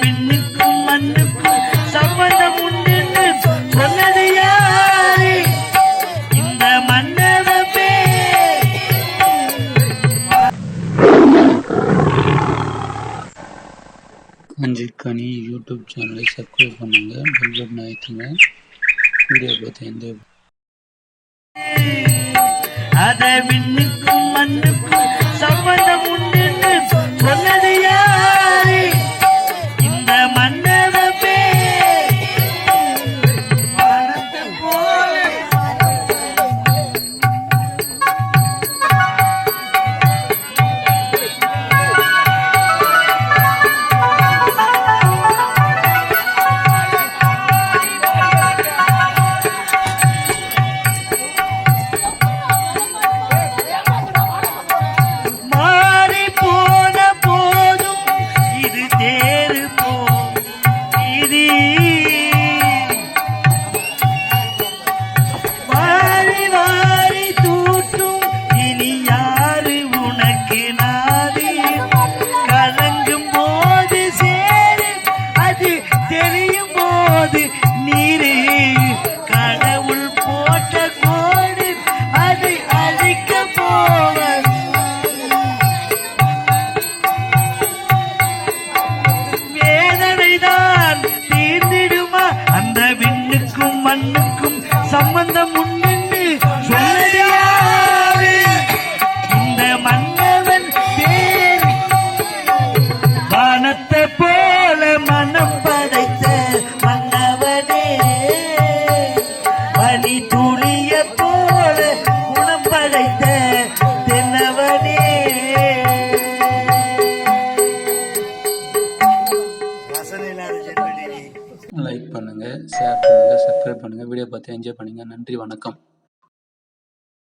விண்ணுக்கும் மண்ணுக்கும் சம்பந்தம் உண்டு சொன்னது யாரு இந்த மன்னவமே அஞ்சிற்கனி யூடியூப் சேனலை சப்ஸ்கிரைப் பண்ணுங்க. பெல் பட்டன் அழுத்துங்க. வீடியோ பார்த்து எந்த அத விண்ணுக்கும் ஆதி லைக் பண்ணுங்கள் ஷேர் பண்ணுங்கள் சப்ஸ்கிரைப் பண்ணுங்கள் வீடியோ பார்த்து என்ஜாய் பண்ணுங்கள் நன்றி வணக்கம்.